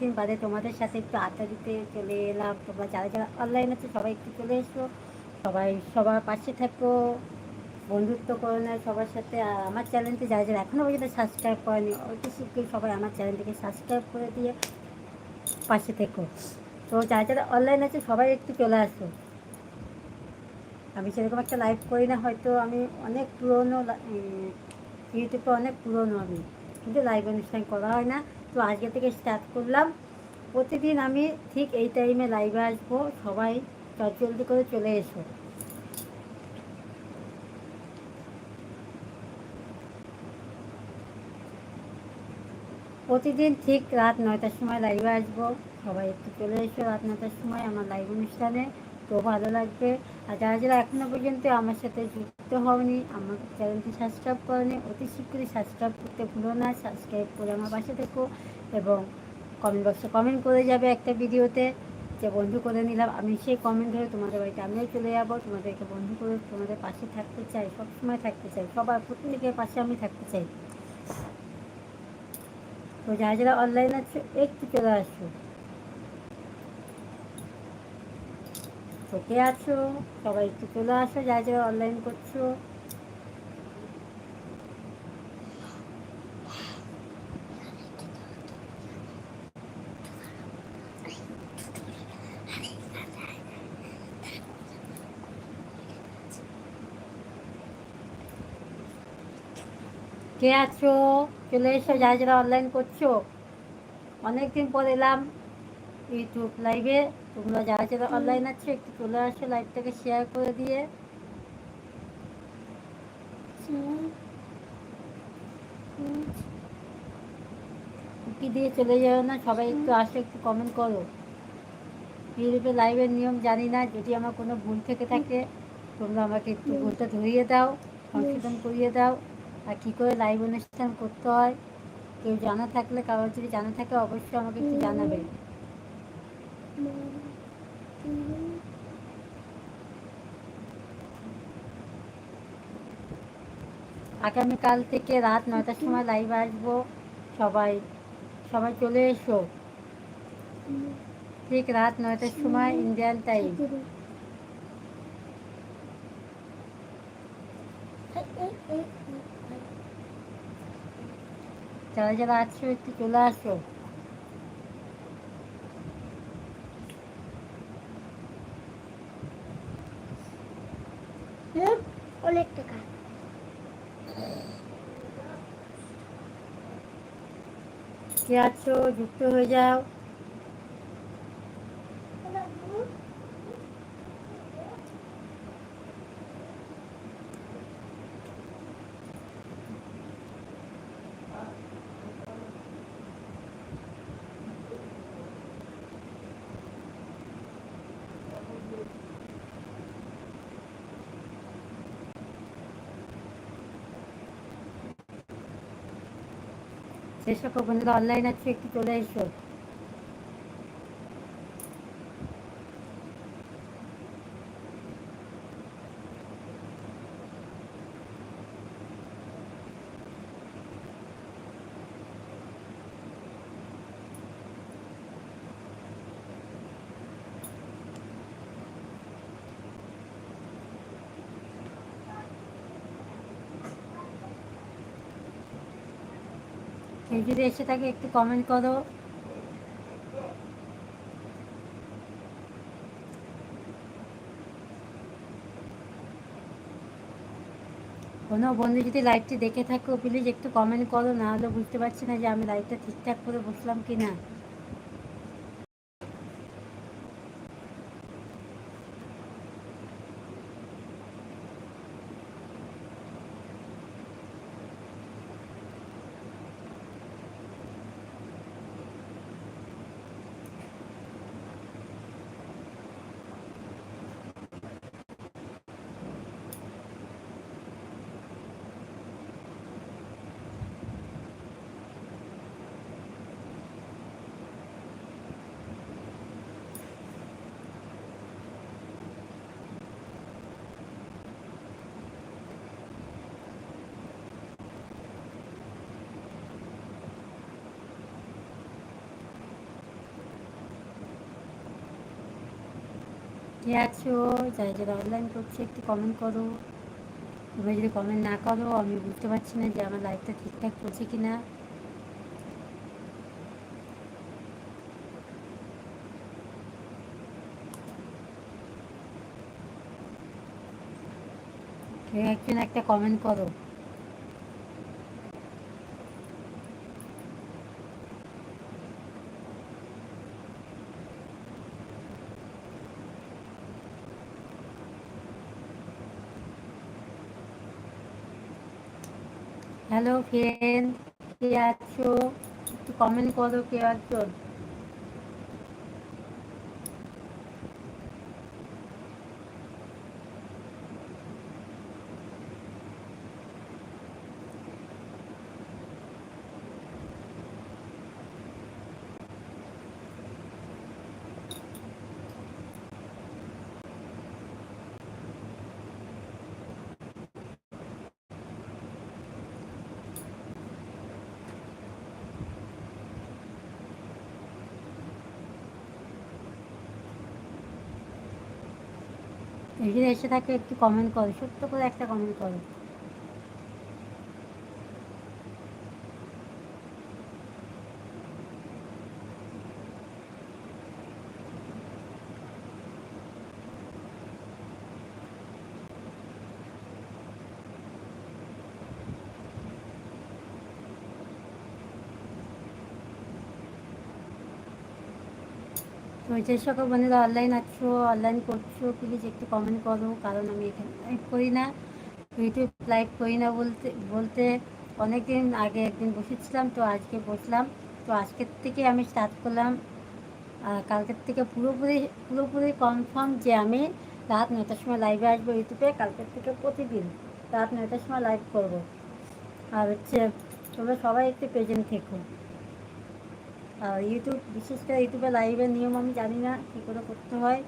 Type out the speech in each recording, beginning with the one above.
দিন বাদে তোমাদের সাথে একটু আড্ডা দিতে চলে এলাম। তোমরা যারা যারা অনলাইন আছে, সবাই একটু চলে এসো। সবাই, সবার পাশে থাকো, বন্ধুত্ব করো না সবার সাথে। আর আমার চ্যানেলটি যারা যারা এখনও পর্যন্ত সাবস্ক্রাইব করেনি অতি শীঘ্রই সবাই আমার চ্যানেলটিকে সাবস্ক্রাইব করে দিয়ে পাশে থেকো। তো যারা যারা অনলাইন আছে, সবাই একটু চলে আসো। আমি সেরকম একটা লাইভ করি না, হয়তো আমি অনেক পুরনো ইউটিউবে অনেক পুরনো আমি। কিন্তু লাইভ অনুষ্ঠান করা হয় না। তো আজকে থেকে স্টার্ট করলাম। প্রতিদিন আমি ঠিক এই টাইমে লাইভে আসব, সবাই জলদি করে চলে এসো। প্রতিদিন ঠিক রাত নয়টার সময় লাইভে আসব, সবাই একটু চলে এসো রাত নয়টার সময় আমার লাইভ অনুষ্ঠানে। তো ভালো লাগবে। আর যারা যারা এখনও পর্যন্ত আমার সাথে যুক্ত হওনি আমার চ্যানেলটি সাবস্ক্রাইব করেনি, অতি শীঘ্রই সাবস্ক্রাইব করতে ভুলো না সাবস্ক্রাইব করে আমার পাশে থেকো এবং কমেন্ট বক্সে কমেন্ট করে যাবে একটা ভিডিওতে। যে বন্ধু করে নিলাম, আমি সেই কমেন্ট ধরে তোমাদের বাড়িতে আমিও চলে যাব, তোমাদেরকে বন্ধু করে তোমাদের পাশে থাকতে চাই, সবসময় থাকতে চাই, সবার প্রত্যেকের পাশে আমি থাকতে চাই। তো যারা যারা অনলাইন আছে, একটু চলে আসো। তো কে আছো? সবাই একটু চলে আসো, যা যারা অনলাইন করছ। কে আছো? চলে এসো যারা যারা অনলাইন করছ। অনেকদিন পর এলাম ইউটিউব লাইভে তোমরা যারা যারা অনলাইন আছে, একটু চলে আসো লাইভটাকে শেয়ার করে দিয়ে। কি দিয়ে চলে যাও না, সবাই একটু আসো, একটু কমেন্ট করো। ইউটিউবে লাইভের নিয়ম জানি না, যদি আমার কোনো ভুল থেকে থাকে, তোমরা আমাকে একটু ভুলটা ধরিয়ে দাও, সংশোধন করিয়ে দাও। আর কী করে লাইভ অনুষ্ঠান করতে হয়, কেউ জানা থাকলে, কারোর যদি জানা থাকে, অবশ্যই আমাকে একটু জানাবে। আগামীকাল থেকে রাত নয়টার সময় লাইভ আসব। সবাই সবাই চলে এসো। ঠিক রাত নয়টার সময় ইন্ডিয়ান টাইম যারা যারা আছো, একটু চলে আসো। অনেক টাকা। কে আছো? যুক্ত হয়ে যাও। যে সকল বন্ধুরা অনলাইন আছে একটু চলে এসো। কেউ যদি এসে থাকে, একটু কমেন্ট করো। কোনো বন্ধু যদি লাইভটি দেখে থাকো প্লিজ একটু কমেন্ট করো, না হলে বুঝতে পারছি না যে আমি লাইভটা ঠিকঠাক করে বসলাম কি না কে আছো যারা যারা অনলাইন করছে, একটু কমেন্ট করো। তোমরা যদি কমেন্ট না করো, আমি বুঝতে পারছি না যে আমার লাইফটা ঠিকঠাক চলছে কি না একজন একটা কমেন্ট করো। হ্যালো ফ্রেন্ড কে আছো? একটু কমেন্ট করো কে একজন এখানে এসে থাকে একটু কমেন্ট করো ছোট্ট করে একটা কমেন্ট করো। যে সকল বন্ধুরা অনলাইন আছো অনলাইন করছ প্লিজ একটু কমেন্ট করো, কারণ আমি এখানে লাইভ করি না। ইউটিউব লাইভ করি না বলতে বলতে অনেক দিন আগে একদিন বসেছিলাম, তো আজকে বসলাম। তো আজকের থেকে আমি স্টার্ট করলাম। কালকের থেকে পুরোপুরি পুরোপুরি কনফার্ম যে আমি রাত নয়টার সময় লাইভে আসব ইউটিউবে কালকের থেকে প্রতিদিন রাত নয়টার সময় লাইভ করব। আর হচ্ছে তোমরা সবাই একটু প্রেজেন্ট থেকো। ইউটিউব বিশেষ করে ইউটিউবে লাইভের নিয়ম আমি জানি না কী করে করতে হয়।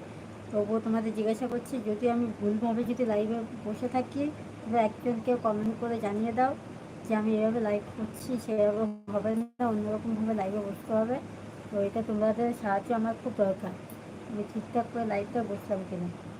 তবুও তোমাদের জিজ্ঞাসা করছি, যদি আমি ভুলভাবে যদি লাইভে বসে থাকি, তবে একজনকে কমেন্ট করে জানিয়ে দাও যে আমি এভাবে লাইভ করছি, সেভাবে হবে না, অন্যরকমভাবে লাইভে বসতে হবে। তো এটা তোমাদের সাহায্য আমার খুব দরকার। আমি ঠিকঠাক করে লাইভটা বসলাম কিনা।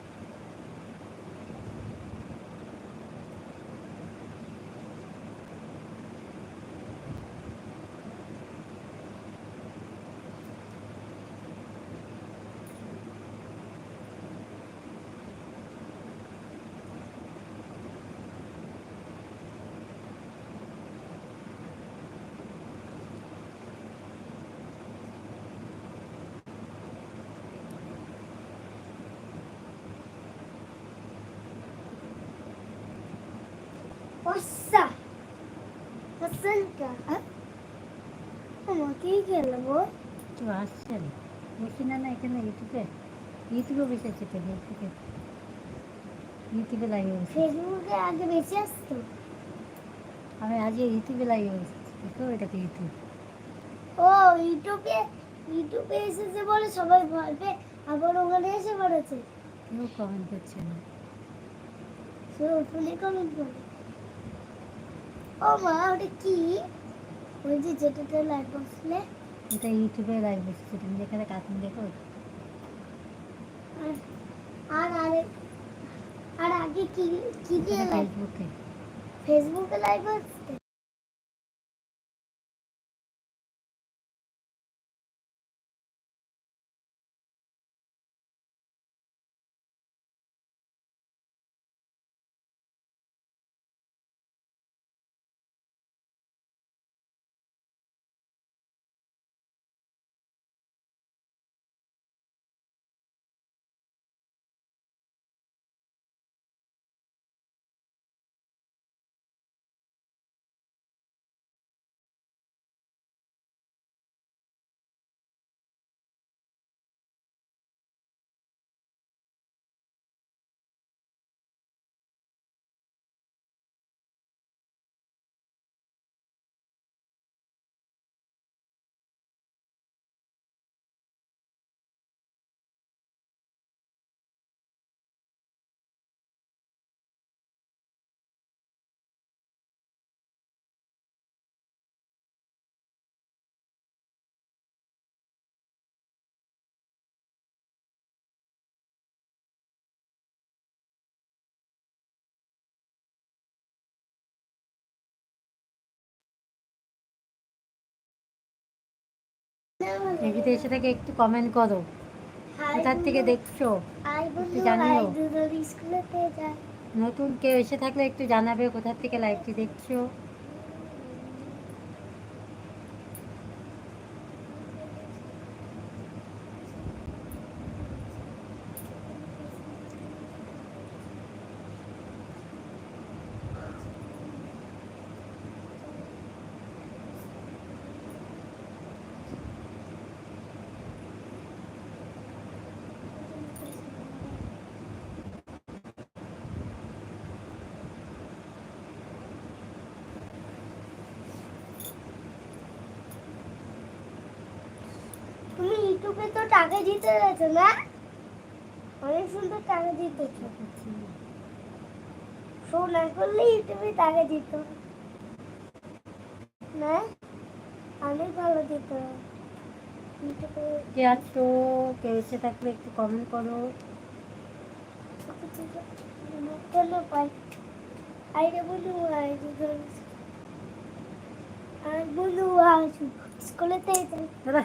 তো আসছে না। বসি না না এখানে ইউটিউবে ইউটিউবে বসে আছে তো ইউটিউবে ইউটিউবে লাইভে ফেসবুকে আগে বেশি আসতো? আমি আজকে ইউটিউবে দেখো এটাকে ইউটিউব? ও ইউটিউবে ইউটিউবে এসেছে বলে সবাই ভয় পেয়ে আবার ওখানে এসে পড়েছে। কেউ কমেন্ট করছে না। ফুলে কমেন্ট করে ও মা ওটা কি? ওই যে যেটাতে লাইট বসলে এটা ইউটিউবে লাইভ বসেছে তুমি যেখানে কার্টুন দেখো আর আর আর আগে কি কি দিয়ে লাইভ ফেসবুকে ফেসবুকে লাইভ আসতে টিভিতে এসে থেকে একটু কমেন্ট করো। কোথার থেকে দেখছ? একটু জানিও। নতুন কেউ এসে থাকলে একটু জানাবে কোথার থেকে লাইভটি দেখছ তুমি ইউটিউবে তো টাকা দিতে গেছো না? অনেক সুন্দর টাকা দিতেছো শো না করলে ইউটিউবে টাকা দিত না? অনেক ভালো দিত কে আছো? কেউ এসে থাকলে একটু কমেন্ট করো। কেন পাই আইরে বন্ধু। আই দুজন আর বন্ধু। আসু স্কুলেতে দাদা